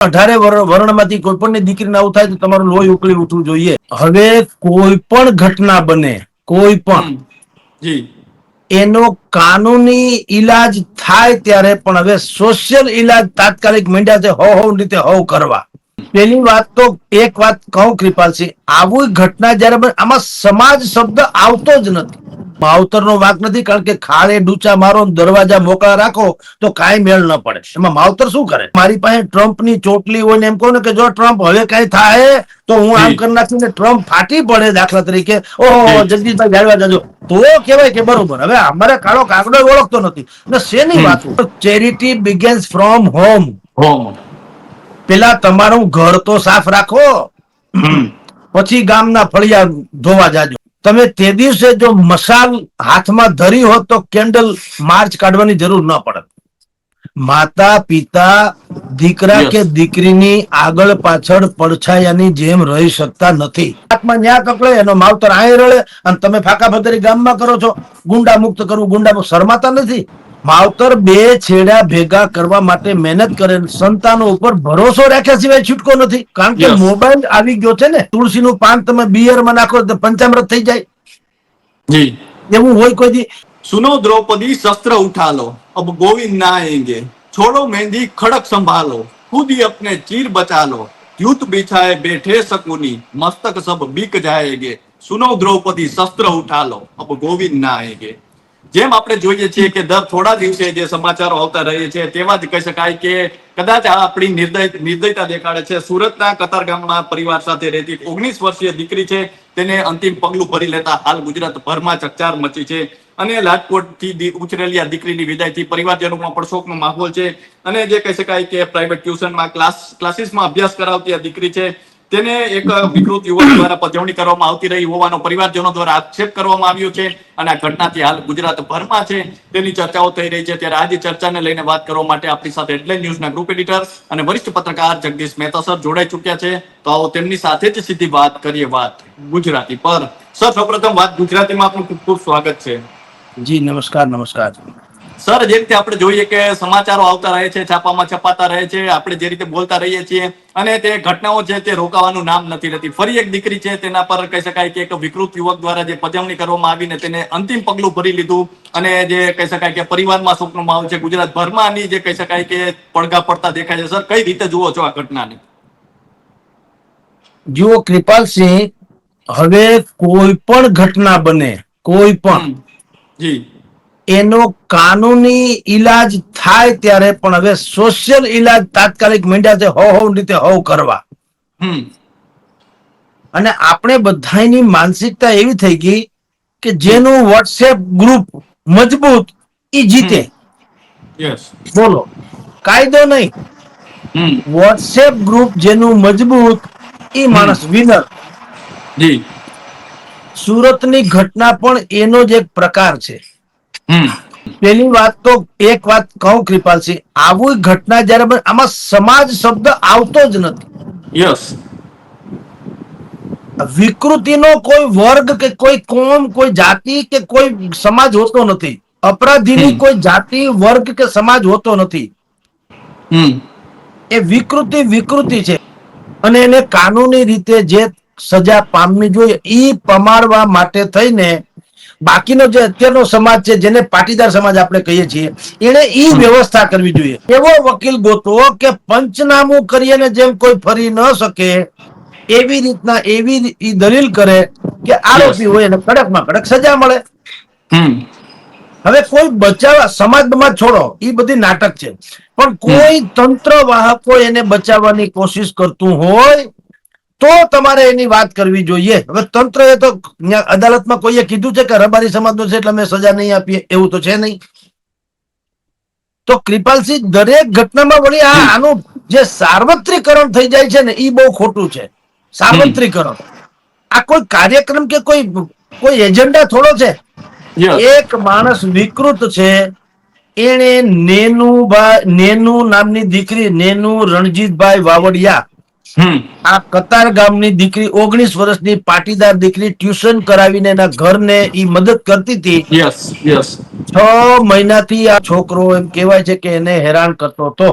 અઢારે વર્ણમાંથી કોઈ પણ દીકરીને આવું થાય તો તમારું લોહી ઉકળી ઉઠવું જોઈએ. હવે કોઈ પણ ઘટના બને કોઈ પણ એનો કાનૂની ઈલાજ થાય ત્યારે પણ હવે સોશિયલ ઈલાજ તાત્કાલિક માંડ્યા છે હો હો રીતે હો કરવા. પેલી વાત તો એક વાત કહું કૃપાલસિંહ આવી ઘટના જયારે આમાં સમાજ શબ્દ આવતો જ નથી. માવતરનો વાંક નથી કારણ કે ખાડે ડૂચા મારો દરવાજા મોકળા રાખો તો કાંઈ મેળ ન પડે. એમાં માવતર શું કરે? મારી પાસે ટ્રમ્પની ચોટલી હોય ને એમ કહું ને કે જો ટ્રમ્પ હવે કઈ થાય તો હું આમ. કરી નાખીને ટ્રમ્પ ફાટી પડે દાખલા તરીકે. ઓહો જગદીશભાઈ જાળવા જાજો. તો કહેવાય કે બરોબર હવે અમારે કાળો કાગડો ઓળખતો નથી. ને શેની વાત charity begins from home home પેલા તમારું ઘર તો સાફ રાખો. પછી ગામના ફળિયા ધોવા જાજો. તમે તે દિવસે જો મશાલ હાથમાં ધરી હોત તો કેન્ડલ માર્ચ કાઢવાની જરૂર ન પડત. માતા પિતા દીકરા. કે દીકરીની આગળ પાછળ પડછાયાની જેમ રહી શકતા નથી. હાથમાં ન્યા કકડે એનો માવતર આય રળે અને તમે ફાકા ભદરી ગામમાં કરો છો. ગુંડા મુક્ત કરવું ગુંડા શરમાતા નથી. માવતર બે છેડા ભેગા કરવા માટે મહેનત કરે સંતાનો ઉપર ભરોસો રાખ્યા સિવાય છૂટકો નથી. કારણ કે મોબાઈલ આવી ગયો છે ને તુલસીનું પાન તમે બિયરમાં નાખો તો પંચામૃત થઈ જાય. એવું હોય કોઈ દી. સુનો દ્રૌપદી શસ્ત્ર ઉઠાલો અબ ગોવિંદ ના આયેંગે છોડો મહેંદી ખડક સંભાલો ખુદ અપને ચીર બચાલો. યુત બિછાએ બેઠે શકુની મસ્તક સબ બીક જાયેગે. સુનો દ્રૌપદી શસ્ત્ર ઉઠાલો અબ ગોવિંદ ના આયેંગે જેમ આપણે જોઈએ છીએ કે દર થોડા દિવસે જે સમાચારો આવતા રહે છે તેવા જ કહી શકાય કે કદાચ આ આપણી નિર્દય, નિર્દયતા દેખાડે છે. સુરતના કતાર ગામમાં પરિવાર સાથે રહેતી ઓગણીસ વર્ષીય દીકરી છે, તેને અંતિમ પગલું ભરી લેતા હાલ ગુજરાત ભરમાં ચકચાર મચી છે અને રાજકોટથી થી ઉછરેલી આ દીકરીની વિદાયથી પરિવારજનોમાં પણ શોકનો માહોલ છે. અને જે કહી શકાય કે પ્રાઇવેટ ટ્યુશનમાં ક્લાસ ક્લાસીસમાં અભ્યાસ કરાવતી આ દીકરી છે તેને એક વિકૃત યુવક દ્વારા પજવણી કરવામાં આવતી રહી. હોવાનો પરિવારજનો દ્વારા આક્ષેપ કરવામાં આવ્યો છે અને આ ઘટનાથી હાલ ગુજરાત ભરમાં છે. તેની ચર્ચાઓ થઈ રહી છે. ત્યારે આજે ચર્ચાને લઈને વાત કરવા માટે આપણી સાથે હેડલાઇન ન્યૂઝના ગ્રુપ એડિટર અને વરિષ્ઠ પત્રકાર જગદીશ મહેતા સર જોડાઈ ચૂક્યા છે. તો આવો તેમની સાથે જ સીધી વાત કરીએ વાત ગુજરાતી પર. સર, સૌપ્રથમ વાત ગુજરાતીમાં આપનું ખૂબ ખૂબ સ્વાગત છે. જી, નમસ્કાર નમસ્કાર. સર જે રીતે આપણે જોઈએ કે સમાચારો આવતા રહે છે છાપામાં છપાતા રહે છે આપણે જે રીતે બોલતા રહીએ છીએ અને તે ઘટનાઓ છે તે રોકાવાનું નામ નથી લેતી. ફરી એક દીકરી છે તેના પર કહી શકાય કે એક વિકૃત યુવક દ્વારા જે પજવણી કરવામાં આવીને તેને અંતિમ પગલું ભરી લીધું અને જે કહી શકાય કે પરિવારમાં શોકનો માહોલ છે ગુજરાતભરમાં આની જે કહી શકાય કે પડઘા પડતા દેખાય છે. સર કઈ રીતે જુઓ છો આ ઘટનાને? જુઓ કૃપાલસિંહ હવે કોઈ પણ ઘટના બને કોઈ પણ જી. એનો કાનૂની ઈલાજ થાય ત્યારે પણ હવે સોશિયલ ઈલાજ તાત્કાલિક માંડ્યા છે હો હો રીતે હો કરવા. અને આપણે બધાની માનસિકતા એવી થઈ ગઈ કે જેનું વોટ્સએપ ગ્રુપ મજબૂત ઈ જીતે. બોલો. કાયદો નહીં. હમ. વોટ્સએપ ગ્રુપ જેનું મજબૂત ઈ માણસ વિનર સુરતની ઘટના પણ એનો જ એક પ્રકાર છે. પેલી વાત તો એક વાત કહું કૃપાલસિંહ આવી ઘટના જયારે આમાં સમાજ શબ્દ આવતો જ નથી. યસ વિકૃતિનો કોઈ વર્ગ કે કોઈ કોમ કોઈ જાતિ કે કોઈ સમાજ હોતો નથી. અપરાધીની કોઈ જાતિ વર્ગ કે સમાજ હોતો નથી. એ વિકૃતિ વિકૃતિ છે. અને એને કાનૂની રીતે જે સજા પામવી જોઈએ એ પમાડવા માટે થઈને બાકીનો જે અત્યારનો સમાજ છે જેને પાટીદાર સમાજ આપણે કહીએ છીએ એને એ વ્યવસ્થા કરવી જોઈએ. એવો વકીલ ગોતવો કે પંચનામું કરીને જેમ કોઈ ફરી ન શકે એવી રીતના એવી દલીલ કરે કે આરોપી હોય એને કડકમાં કડક સજા મળે. હવે કોઈ બચાવવા સમાજમાં છોડો એ બધી નાટક છે. પણ કોઈ તંત્ર વાહકો એને બચાવવાની કોશિશ કરતું હોય તો તમારે એની વાત કરવી જોઈએ. હવે તંત્ર એ તો અદાલતમાં કોઈએ કીધું છે કે રબારી સમાજનો છે એટલે અમે સજા નહીં આપીએ એવું તો છે નહીં. તો કૃપાલસિંહ દરેક ઘટનામાં વળી આ આનું જે સાર્વત્રિકરણ થઈ જાય છે ને એ બહુ ખોટું છે. સાર્વત્રિકરણ. આ કોઈ કાર્યક્રમ કે કોઈ કોઈ એજન્ડા થોડો છે? એક માણસ વિકૃત છે. એને નેનુભાઈ નેનુ નામની દીકરી નેનુ રણજીતભાઈ વાવડિયા આ કતાર ગામની દીકરી ઓગણીસ વર્ષની પાટીદાર દીકરી ટ્યુશન કરાવીને એના ઘરને ઈ મદદ કરતી હતી. યસ યસ છ મહિનાથી આ છોકરો એમ કહેવાય છે કે એને હેરાન કરતો હતો.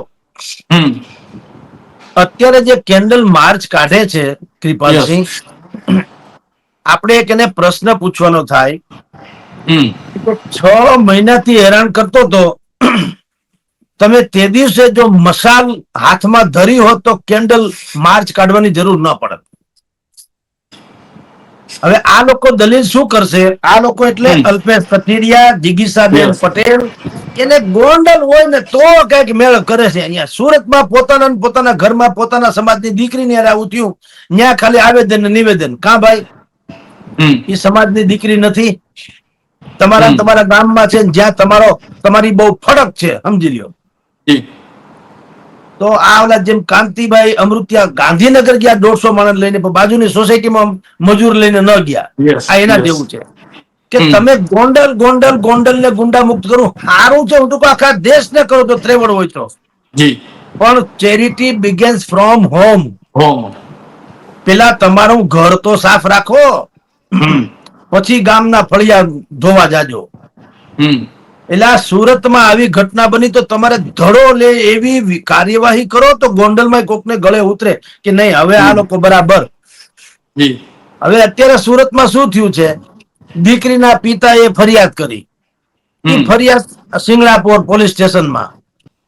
અત્યારે જે કેન્ડલ માર્ચ કાઢે છે કૃપાલસિંહ આપણે એક એને પ્રશ્ન પૂછવાનો થાય. છ મહિનાથી હેરાન કરતો તો તમે તે દિવસે જો મશાલ હાથમાં ધરી હોત તો કેન્ડલ માર્ચ કાઢવાની જરૂર ન પડત. હવે આ લોકો દલીલ શું કરશે? આ લોકો એટલે. અલ્પેશ કથિરિયા જિગીસાબેન. પટેલ. એને ગોંડલ હોય ને તો કંઈક મેળ કરે છે. અહીંયા સુરતમાં પોતાના પોતાના ઘરમાં પોતાના સમાજની દીકરીને ને આવું થયું. ત્યાં ખાલી આવેદન ને નિવેદન. કા ભાઈ? એ સમાજની દીકરી નથી. તમારા તમારા ગામમાં છે ને જ્યાં તમારો તમારી બહુ ફરક છે સમજી લ્યો. તો આ ઓલા જેમ કાંતિભાઈ અમૃત્યા ગાંધીનગર ગયા દોઢસો માણસ લઈને બાજુની સોસાયટીમાં મજૂર લઈને ન ગયા. આ એના જેવું છે. કે તમે ગોંડલ ગોંડલ ગોંડલ ને ગુંડા મુક્ત કરો. સારું છે હું તો આખા દેશ ને કરો તો ત્રેવડ હોય તો. પણ charity begins from home home પેલા તમારું ઘર તો સાફ રાખો. પછી ગામના ફળિયા ધોવા જાજો. હમ. એટલે આ સુરતમાં આવી ઘટના બની તો તમારે ધડો લે એવી કાર્યવાહી કરો તો ગોંડલમાં કોકને ગળે ઉતરે કે નહીં હવે આ લોકો બરાબર. હવે અત્યારે સુરતમાં શું થયું છે? દીકરીના પિતાએ ફરિયાદ કરી. ફરિયાદ સિંગણાપોર પોલીસ સ્ટેશનમાં.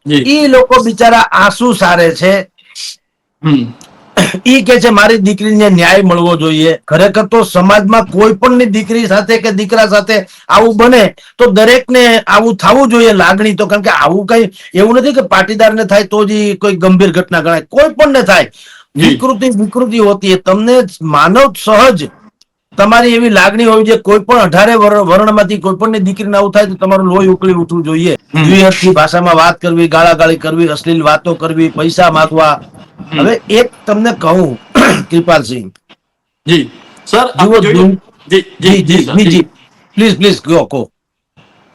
એ ઈ લોકો બિચારા આંસુ સારે છે. ઈ કે છે મારી દીકરીને ન્યાય મળવો જોઈએ. ખરેખર તો સમાજમાં કોઈ પણ દીકરી સાથે કે દીકરા સાથે આવું બને તો દરેકને આવું થવું જોઈએ લાગણી. તો કારણ કે આવું કઈ એવું નથી કે પાટીદારને થાય તો જ કોઈ ગંભીર ઘટના ગણાય. કોઈ પણ ને થાય. વિકૃતિ વિકૃતિ હોતી તમને માનવ સહજ તમારી એવી લાગણી હોવી જોઈએ કોઈ પણ અઢારે વર્ણમાંથી કોઈ પણ દીકરીને આવું થાય તો તમારું લોહી ઉકળી ઉઠવું જોઈએ. દ્વિઅર્થી ભાષામાં વાત કરવી ગાળાગાળી કરવી અશ્લીલ વાતો કરવી પૈસા માંગવા. હવે એક તમને કહું Kripalsinh. Ji. Sir G G G G. G please please કહો કહો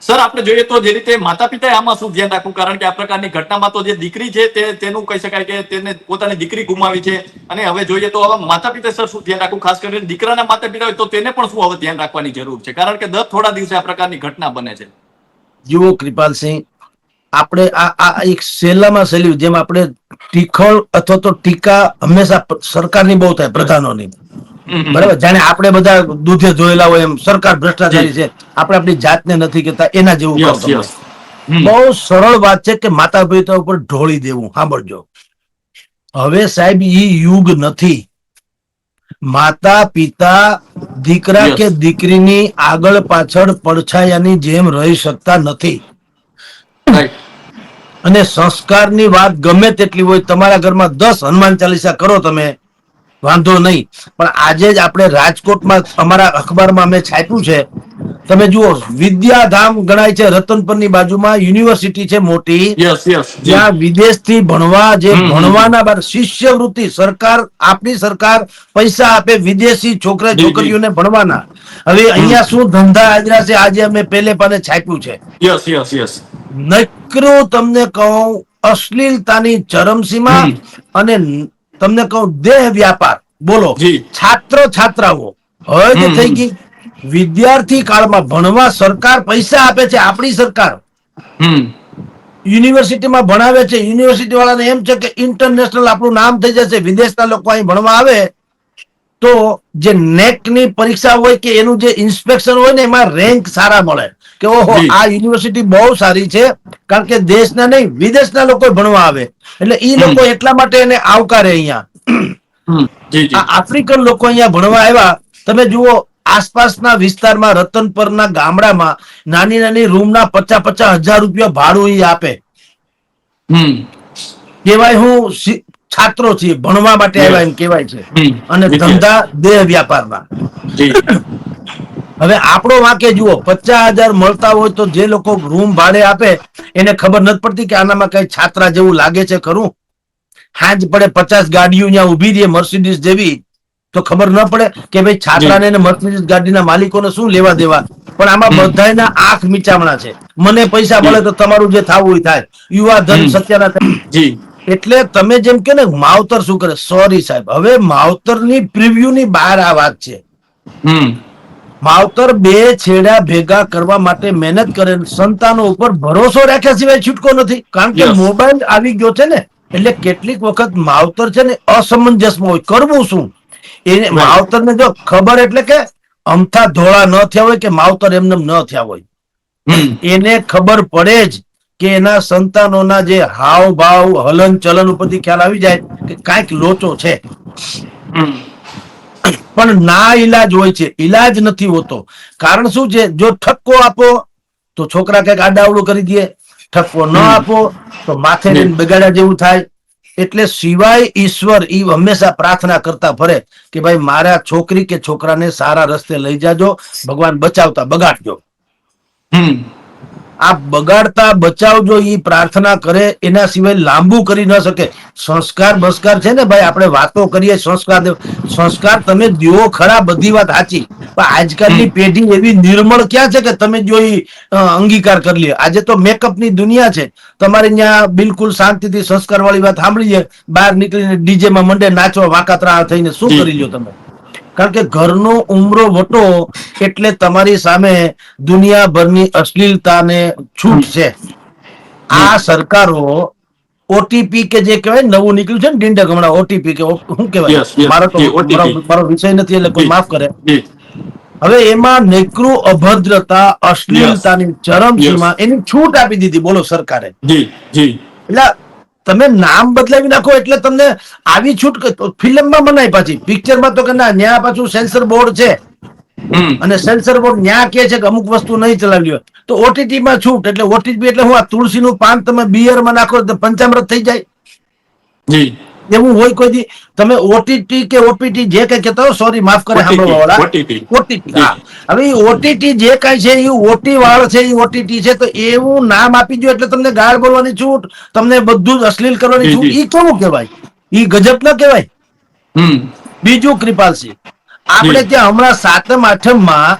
સર, આપણે જોઈએ તો જે રીતે માતા પિતાએ આમાં શું ધ્યાન રાખવું કારણ કે આ પ્રકારની ઘટનામાં તો જે દીકરી છે તે, તેનું કહી શકાય કે તેને પોતાની દીકરી ગુમાવી છે. અને હવે જોઈએ તો હવે માતા પિતાએ સર શું ધ્યાન રાખવું ખાસ કરીને દીકરાના માતા પિતા હોય તો તેને પણ શું હવે ધ્યાન રાખવાની જરૂર છે? કારણ કે દર થોડા દિવસે આ પ્રકારની ઘટના બને છે. જુઓ કૃપાલસિંહ, આપણે આ આ એક સહેલામાં સહેલી જેમ આપણે ટીખળ અથવા તો ટીકા હંમેશા સરકારની બહુ થાય, પ્રધાનોની. બરાબર? જાણે આપણે બધા દૂધે જોયેલા હોય એમ સરકાર ભ્રષ્ટાચારી છે. આપણે આપણી જાતને નથી કેતા એના જેવું. બહુ સરળ વાત છે કે માતા પિતા ઉપર ઢોળી દેવું. સાંભળજો. હવે સાહેબ ઈ યુગ નથી. માતા પિતા દીકરા કે દીકરીની આગળ પાછળ પડછાયાની જેમ રહી શકતા નથી. અને સંસ્કારની વાત ગમે તેટલી હોય તમારા ઘરમાં દસ હનુમાન ચાલીસા કરો તમે વાંધો નહીં. પણ આજે જ આપણે રાજકોટમાં અમારા અખબારમાં અમે છાપ્યું છે. તમે જુઓ વિદ્યાધામ ગણાય છે રતનપરની બાજુમાં યુનિવર્સિટી છે મોટી. જ્યાં વિદેશથી ભણવા જે. ભણવાના બાદ શિષ્યવૃત્તિ સરકાર આપણી સરકાર પૈસા આપે વિદેશી છોકરા. છોકરીઓને ભણવાના. હવે અહીંયા શું ધંધા આજરા છે? આજે અમે પેલે પાને છાપ્યું છે. યસ યસ યસ નકરું તમને કહું અશ્લીલતાની ચરમસીમા અને તમને કહું દેહ વ્યાપાર. બોલો છાત્ર છાત્રાઓ. હવે થઈ ગઈ વિદ્યાર્થી કાળમાં ભણવા સરકાર પૈસા આપે છે આપણી સરકાર. યુનિવર્સિટીમાં ભણાવે છે યુનિવર્સિટી વાળાને એમ છે કે ઇન્ટરનેશનલ આપણું નામ થઈ જશે વિદેશના લોકો અહીં ભણવા આવે તો જે નેકની પરીક્ષા હોય કે એનું જે ઇન્સ્પેક્શન હોય ને એમાં રેન્ક સારા મળે. કે ઓહો. આ યુનિવર્સિટી બહુ સારી છે કારણ કે દેશના નહીં વિદેશના લોકો ભણવા આવે. એટલે એ લોકો એટલા માટે એને આવકારે અહીંયા. આફ્રિકન લોકો અહીંયા ભણવા આવ્યા. તમે જુઓ આસપાસના વિસ્તારમાં રતનપરના ગામડામાં નાની નાની રૂમના પચાસ પચાસ હજાર રૂપિયા ભાડું ઈ આપે. કેવાય હું છાત્રો છીએ ભણવા માટે. આવ્યા એમ કેવાય છે. અને ધંધા દેહ વ્યાપારના હવે આપણો વાંકે જુઓ પચાસ હજાર મળતા હોય તો જે લોકો રૂમ ભાડે આપે એને ખબર નથી પડતી કે આનામાં કઈ છાત્રા જેવું લાગે છે ખરું? હાજ પડે પચાસ ગાડીઓ ત્યાં ઊભી રહે મર્સિડીઝ જેવી તો ખબર ન પડે કે ભાઈ છાત્રાને ને મર્સિડીઝ ગાડીના માલિકોને શું લેવા દેવા? પણ આમાં બધાના આંખ મીચામણા છે. મને પૈસા મળે તો તમારું જે થાવું એ થાય. યુવા ધન સત્યના એટલે તમે જેમ કે ને માવતર શું કરે? સોરી સાહેબ. હવે માવતરની પ્રિવ્યુ ની બહાર આ વાત છે. માવતર બે છેડા ભેગા કરવા માટે મહેનત કરે સંતાનો ઉપર ભરોસો રાખ્યા સિવાય છૂટકો નથી. કારણ કે મોબાઈલ આવી ગયો છે ને એટલે કેટલીક વખત માવતર છે ને અસમંજસમાં હોય. કરવું શું? એને. માવતરને જો ખબર એટલે કે અમથા ધોળા ન થયા હોય કે માવતર એમને ન થયા હોય. એને ખબર પડે જ કે એના સંતાનોના જે હાવ ભાવ હલન ચલન ઉપરથી ખ્યાલ આવી જાય કે કાંઈક લોચો છે. પણ ના ઈલાજ હોય છે. ઈલાજ નથી હોતો. કારણ શું છે? જો ઠપકો આપો તો છોકરા કંઈક આડાવડું કરી દે. ઠપકો ન આપો તો માથે. બગાડ્યા જેવું થાય. એટલે સિવાય ઈશ્વર ઈ હંમેશા પ્રાર્થના કરતા ફરે કે ભાઈ મારા છોકરી કે છોકરાને સારા રસ્તે લઈ જાજો. ભગવાન બચાવતા બગાડજો. હમ. આ બગાડતા બચાવજો એ પ્રાર્થના કરે એના સિવાય લાંબુ કરી ન શકે. સંસ્કાર બસ્કાર છે ને ભાઈ આપણે વાતો કરીએ સંસ્કાર સંસ્કાર તમે દ્યો ખરા બધી વાત સાચી. પણ આજકાલની પેઢી એવી નિર્મળ ક્યાં છે કે તમે જો એ અંગીકાર કરી લે. આજે તો મેકઅપની દુનિયા છે. તમારે ત્યાં બિલકુલ શાંતિથી સંસ્કાર વાળી વાત સાંભળીએ. બહાર નીકળીને ડીજે માં મંડે નાચવા વાકાતરા થઈને શું કરી લો તમે? કારણ કે ઘરનો ઉમરો વટો એટલે તમારી સામે દુનિયાભરની અશ્લીલતાને છૂટ છે. આ સરકારો ઓટીપી કે જે કહેવાય નવું નીકળ્યું છે ને ડિંડક હમણાં ઓટીપી કે શું કહેવાય? મારો તો મારો- વિષય નથી એટલે કોઈ માફ કરે. હવે એમાં નેકૃ અભદ્રતા અશ્લીલતાની ચરમસીમા એની છૂટ આપી દીધી બોલો સરકારે. એટલે તમે નામ બદલાવી નાખો એટલે તમને આવી છૂટ ક- ફિલ્મમાં મનાય પાછી. પિક્ચરમાં તો કે ના ન્યા પાછું સેન્સર બોર્ડ છે. અને સેન્સર બોર્ડ ન્યા કે છે કે અમુક વસ્તુ નહીં ચલાવી હોય. તો ઓટીટી માં છૂટ એટલે ઓટીટી એટલે હું આ તુલસીનું પાન તમે બિયરમાં નાખો તો પંચામૃત થઈ જાય. જી. એવું હોય કોઈ દી તમે ઓટીટી કે ઓપીટી જે કઈ કહેતા હો સોરી માફ કરે સાંભળવા વાળા ઓટીટી હવે ઓટીટી જે કઈ છે એ ઓટી વાળ છે એ ઓટીટી છે તો એવું નામ આપી દો એટલે તમને ગાળ બોલવાની છૂટ તમને બધું જ અશ્લીલ કરવાની છૂટ. એ કેવું કહેવાય? એ ગજબ ન કહેવાય? બીજું કૃપાલસિંહ આપણે ત્યાં હમણાં સાતમ આઠમમાં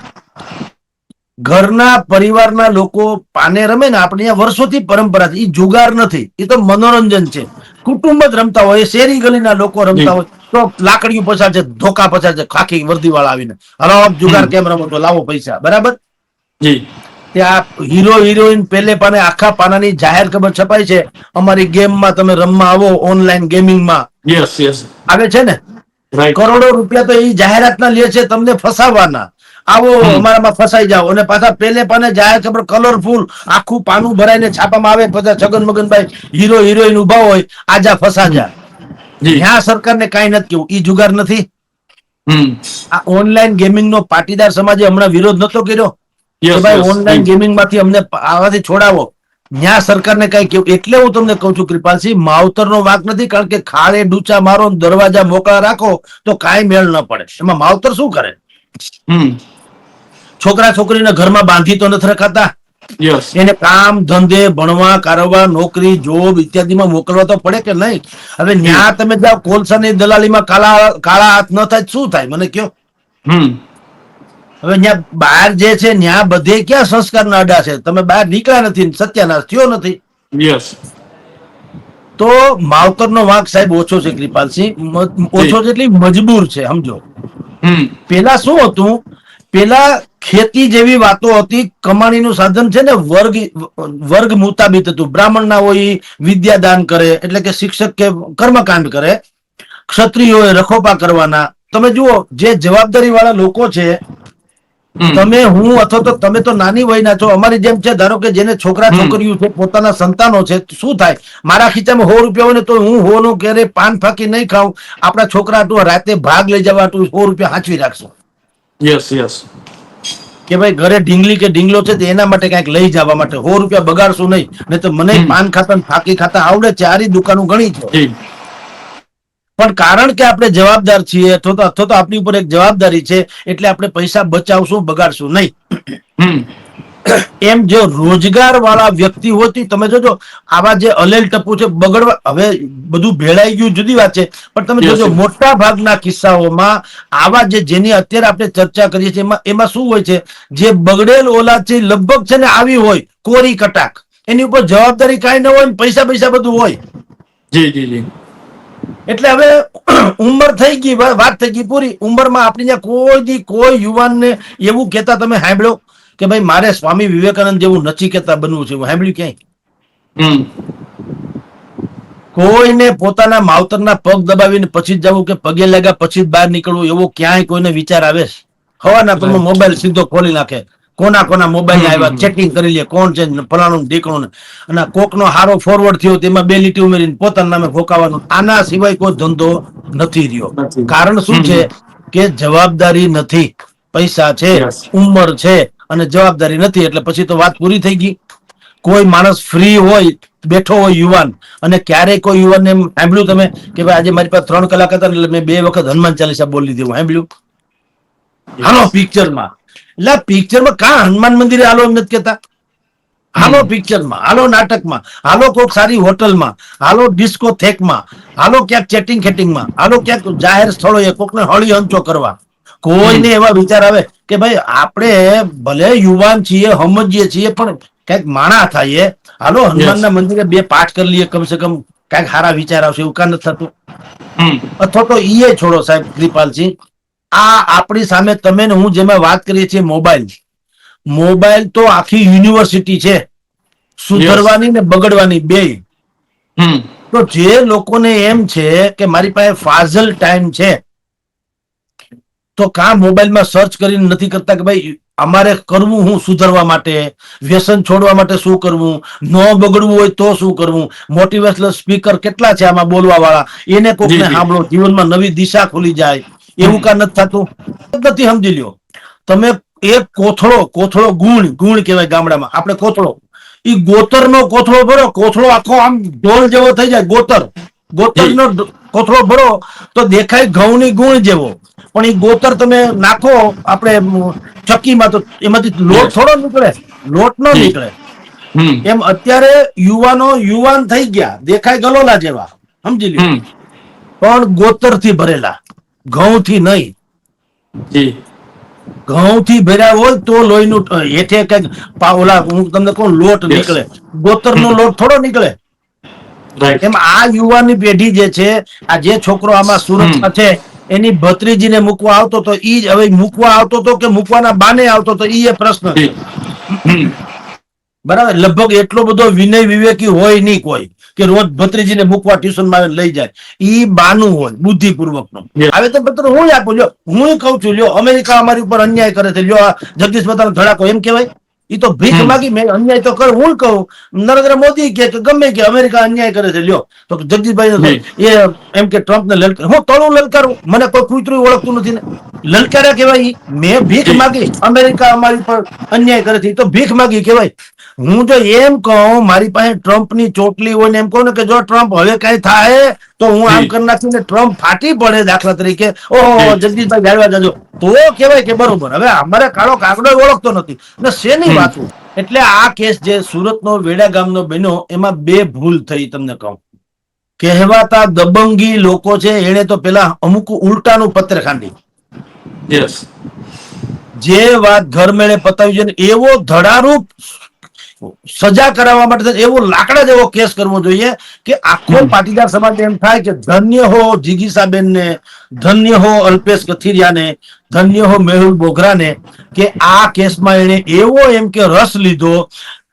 ઘરના પરિવારના લોકો પાને રમે ને આપણે અહીંયા વર્ષોથી પરંપરા છે. એ જુગાર નથી. એ તો મનોરંજન છે. કુટુંબ જ રમતા હોય શેરી ગલીના લોકો રમતા હોય તો લાકડીઓ પસાર છે ધોકા પસાર છે ખાખી વર્દીવાળા આવીને. હલો જુગાર કેમ રમો તો લાવો પૈસા. બરાબર? જી. ત્યાં હીરો હિરોઈન પેલે પાને આખા પાનાની જાહેર ખબર છપાય છે. અમારી ગેમમાં તમે રમવા આવો ઓનલાઈન ગેમિંગમાં. Yes yes. આવે છે ને? કરોડો રૂપિયા તો એ જાહેરાતના લે છે તમને ફસાવવાના આવો અમારામાં ફસાઈ જાઓ. અને પાછા પેલે પાને જાહેર ખબર કલરફુલ આખું પાનું ભરાઈને છાપામાં આવે પછી છગન મગનભાઈ હીરો હિરોઈન ઊભા હોય આજા ફસાજા જી. ત્યાં સરકારને કાંઈ નથી કેવું. ઈ જુગાર નથી. આ ઓનલાઈન ગેમિંગ નો પાટીદાર સમાજે હમણાં વિરોધ નતો કર્યો? કે ભાઈ ઓનલાઈન ગેમિંગમાંથી અમને આવાથી છોડાવો. ન્યા સરકારને કઈ કેવું? એટલે હું તમને કહું છું કૃપાલસિંહ માવતરનો વાંક નથી કારણ કે ખાડે ડૂચા મારો દરવાજા મોકળા રાખો તો કાંઈ મેળ ન પડે. એમાં માવતર શું કરે? હમ. છોકરા છોકરીને ઘરમાં બાંધી તો નથી રખાતા? એને કામ ધંધે ભણવા કારોબાર નોકરી જોબ ઇત્યાદિમાં મોકલવા તો પડે કે નહીં? હવે ન્યા તમે જાઓ કોલસાની દલાલીમાં કાળા કાળા હાથ ન થાય શું થાય? મને કયો. હવે ન્યા બહાર જે છે ત્યાં બધે ક્યાં સંસ્કારના અડા છે? તમે બહાર નીકળ્યા નથી સત્યાનાશ થયો નથી. યસ તો માવતરનો વાંક સાહેબ ઓછો છે કૃપાલસિંહ. ઓછો છે એટલે મજબૂર છે સમજો. હમ. પેલા શું હતું? પેલા ખેતી જેવી વાતો હતી કમાણીનું સાધન છે ને વર્ગ વર્ગ મુતાબિત હતું. બ્રાહ્મણ ના હોય વિદ્યાદાન કરે એટલે કે શિક્ષક કે કર્મકાંડ કરે ક્ષત્રિયોએ રખોપા કરવાના. તમે જુઓ જે જવાબદારી વાળા લોકો છે તમે હું અથવા તો તમે તો નાની વયના છો અમારી જેમ છે ધારો કે જેને છોકરા છોકરીઓ છે પોતાના સંતાનો છે શું થાય? મારા ખીચામાં સો રૂપિયા હોય ને તો હું હો નું ક્યારે પાન ફાકી નહીં ખાઉં. આપણા છોકરા રાતે ભાગ લઈ જવા સો રૂપિયા હાચવી રાખશો. યસ યસ કે ભાઈ ઘરે ઢીંગલી કે ઢીંગલો છે તો એના માટે કંઈક લઈ જવા માટે. સો રૂપિયા બગાડશું નહીં. નહીં તો મને. પાન ખાતા ફાકી ખાતા આવડે છે. આરી દુકાનો ઘણી છે. પણ કારણ કે આપણે જવાબદાર છીએ અથવા તો અથવા તો આપણી ઉપર એક જવાબદારી છે એટલે આપણે પૈસા બચાવશું બગાડશું નહીં. એમ જે રોજગાર વાળા વ્યક્તિ હોતી તમે જોજો આવા જે અલેલ ટપુ છે બગડવા હવે બધું ભેળાઈ ગયું જુદી વાત છે પણ તમે જોજો મોટા ભાગના કિસ્સાઓમાં આવા જે જેની અત્યારે આપણે ચર્ચા કરીએ છીએ એમાં એમાં શું હોય છે જે બગડેલ ઓલાદ છે લગભગ છે ને આવી હોય કોરી કટાક એની ઉપર જવાબદારી કાંઈ ન હોય પૈસા પૈસા બધું હોય. જી જી જી. એટલે હવે ઉંમર થઈ ગઈ વાત થઈ ગઈ પૂરી ઉંમરમાં આપણી ત્યાં કોઈ કોઈ યુવાનને એવું કહેતા તમે સાંભળ્યો? કે ભાઈ મારે સ્વામી વિવેકાનંદ જેવું નચિકેતા બનવું છે? સાંભળ્યું ક્યાંય? કોઈને પોતાના માવતરના પગ દબાવીને પછી જ જવું કે પગે લાગ્યા પછી જ બહાર નીકળવું એવો ક્યાંય કોઈને વિચાર આવે છે? હવાના તમે મોબાઈલ સીધો ખોલી નાખે. કોના કોના મોબાઈલ આવ્યા ચેકિંગ કરી લે કોણ છે ફલાણું ઢીકણું અને કોકનો હારો ફોરવર્ડ થયો તેમાં બે લીટી ઉમેરીને પોતાના નામે ફોકાવાનું. આના સિવાય કોઈ ધંધો નથી રહ્યો. કારણ શું છે કે જવાબદારી નથી. પૈસા છે ઉંમર છે. અને જવાબદારી નથી એટલે પછી તો વાત પૂરી થઈ ગઈ. કોઈ માણસ ફ્રી હોય બેઠો હોય યુવાન અને ક્યારેય કોઈ યુવાન એમ સાંભળ્યું તમે કે ભાઈ આજે મારી પાસે ત્રણ કલાક હતા એટલે મેં બે વખત હનુમાન ચાલીસા બોલી દીધું સાંભળ્યું? હાલો પિક્ચરમાં એટલે પિક્ચરમાં કા હનુમાન મંદિરે હાલો એમ નથી કેતા હાલો પિક્ચરમાં હાલો નાટકમાં. હાલો કોઈક સારી હોટલમાં. હાલો ડિસ્કો થેકમાં હાલો ક્યાંક ચેટિંગ ખેટિંગમાં હાલો ક્યાંક જાહેર સ્થળોએ કોકને હળી હંચો કરવા. કોઈને એવા વિચાર આવે કે ભાઈ આપણે ભલે યુવાન છીએ સમજીએ છીએ પણ કંઈક માણા થઈએ. હાલો હનુમાનના મંદિરે બે પાઠ કરી લઈએ કમસે કમ. કંઈક સારા વિચાર આવશે એવું કાં નથી થતું. અથવા તો એ છોડો સાહેબ કૃપાલસિંહ આ આપણી સામે તમે ને હું જેમાં વાત કરીએ છીએ મોબાઈલ. મોબાઈલ તો આખી યુનિવર્સિટી છે. સુધરવાની ને બગડવાની બે. તો જે લોકોને એમ છે કે મારી પાસે ફાઝલ ટાઈમ છે તો કાં મોબાઈલમાં સર્ચ કરીને નથી કરતા કે ભાઈ અમારે કરવું હું સુધરવા માટે? વ્યસન છોડવા માટે શું કરવું? ન બગડવું હોય તો શું કરવું? મોટિવેશનલ સ્પીકર કેટલા છે આમાં બોલવા વાળા એને કોઈને સાંભળો જીવનમાં નવી દિશા ખુલી જાય. એવું કા નથી થતું? નથી સમજી લ્યો. તમે એક કોથળો કોથળો ગુણ ગુણ કહેવાય ગામડામાં. આપણે કોથળો. ઈ ગોતરનો કોથળો ભરો કોથળો આખો આમ ઢોલ જેવો થઈ જાય ગોતર. ગોતરનો કોથળો ભરો તો દેખાય ઘઉંની ગુણ જેવો. પણ એ ગોતર તમે નાખો આપણે ચક્કીમાં તો એમાંથી લોટ થોડો નીકળે. લોટ ન નીકળે. એમ અત્યારે યુવાનો યુવાન થઈ ગયા દેખાય ગલોલા જેવા સમજી લ્યો. પણ ગોતરથી ભરેલા ઘઉં થી નહીં. ઘઉં થી ભર્યા હોય તો લોહીનું નું હેઠે કંઈક પાવલા હું તમને કહું લોટ નીકળે. ગોતર નો લોટ થોડો નીકળે. એમ આ યુવાની પેઢી જે છે આ જે છોકરો આમાં સુરતમાં છે એની ભત્રીજીને મૂકવા આવતો તો ઈ જ હવે મૂકવા આવતો તો કે મૂકવાના બાને આવતો તો ઈ એ પ્રશ્ન છે. બરાબર? લગભગ એટલો બધો વિનય વિવેકી હોય નહીં કોઈ કે રોજ ભત્રીજીને મૂકવા ટ્યુશનમાં આવીને લઈ જાય. ઈ બાનું હોય બુદ્ધિપૂર્વક નો Yes. હવે તો પત્ર હું આપું લ્યો. હું કહું છું લ્યો અમેરિકા અમારી ઉપર અન્યાય કરે છે લ્યો જગદીશ મહેતાનો ધડાકો એમ કહેવાય? ઈ તો ભીખ માગી મેં અન્યાય તો કર હું કહું નરેન્દ્ર મોદી કે ગમે કે અમેરિકા અન્યાય કરે છે લ્યો. તો જગદીશભાઈ એ એમ કે ટ્રમ્પ ને લલકાર હું તળું લલકારું મને કોઈ કૂતરું ઓળખતું નથી ને. લલકાર્યા કહેવાય મેં ભીખ માગી અમેરિકા અમારી પર અન્યાય કરે છે તો ભીખ માગી કહેવાય. હું જો એમ કહું મારી પાસે ટ્રમ્પની ચોટલી હોય ને એમ કહું ને કે જો ટ્રમ્પ હવે કઈ થાય તો હું આમ. કરી નાખીને ટ્રમ્પ ફાટી પડે દાખલા તરીકે. ઓહો જગદીશભાઈ જાળવા જાજો તો કહેવાય કે બરોબર. હવે અમારે કાળો કાગડો ઓળખતો નથી. ને શેની હમ. વાતું એટલે આ કેસ જે સુરતનો વેડા ગામનો બન્યો એમાં બે ભૂલ થઈ તમને કહું. કહેવાતા દબંગી લોકો છે એને તો પેલા અમુક ઉલટાનું પત્ર ખાંડી. યસ જે વાત ઘરમેળે પતાવી છે એવો ધડારૂપ સજા કરાવવા માટે એવો લાકડા જેવો કેસ કરવો જોઈએ કે આખો પાટીદાર સમાજ એમ થાય કે ધન્ય હો જીગીસાબેન ને ધન્ય હો અલ્પેશ કથિરિયાને ધન્ય હો મેહુલ બોગરાને કે આ કેસમાં એને એવો એમ કે રસ લીધો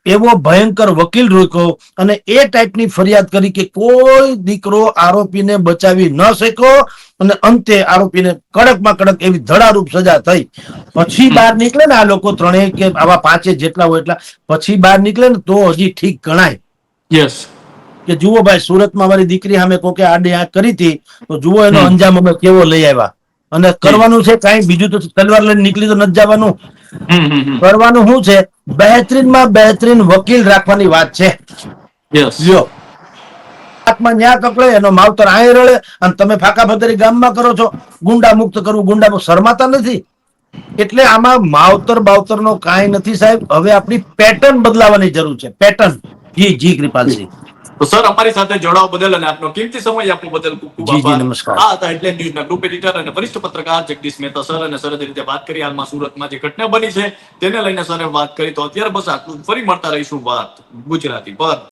એવો ભયંકર વકીલ રોક્યો અને એ ટાઈપની ફરિયાદ કરી કે કોઈ દીકરો આરોપીને બચાવી ન શક્યો અને અંતે આરોપીને કડકમાં કડક એવી ધડારૂપ સજા થઈ. પછી બહાર નીકળે ને આ લોકો ત્રણેય કે આવા પાંચે જેટલા હોય એટલા પછી બહાર નીકળે ને તો હજી ઠીક ગણાય. યસ કે જુઓ ભાઈ સુરતમાં મારી દીકરી સામે કોકે આડે આ કરી હતી તો જુઓ એનો અંજામ અમે કેવો લઈ આવ્યા. અને કરવાનું છે કઈ? બીજું તો તલવાર લઈને નીકળી તો નથી જવાનું. કરવાનું શું છે? બહેતરીનમાં બહેતરીન વકીલ રાખવાની વાત છે. હાથમાં ન્યા કકડે એનો માવતર આય રળે અને તમે ફાકા ફતરી ગામમાં કરો છો. ગુંડા મુક્ત કરવું ગુંડા શરમાતા નથી. એટલે આમાં માવતર બાવતર નો કાંઈ નથી સાહેબ. હવે આપણી પેટર્ન બદલાવાની જરૂર છે. પેટર્ન. જી જી કૃપાલસિંહ. તો સર અમારી સાથે જોડાવા બદલ અને આપનો કિંમતી સમય આપવા બદલ ખૂબ ખૂબ જી, જી, આભાર. આ હતા હેડલાઇન ન્યૂઝના ગ્રુપ એડિટર અને વરિષ્ઠ પત્રકાર જગદીશ મહેતા સર અને સરસ રીતે વાત કરી હાલમાં સુરતમાં જે ઘટના બની છે તેને લઈને સરે વાત કરી. તો અત્યારે બસ આટલું ફરી મળતા રહીશું વાત ગુજરાતી પર.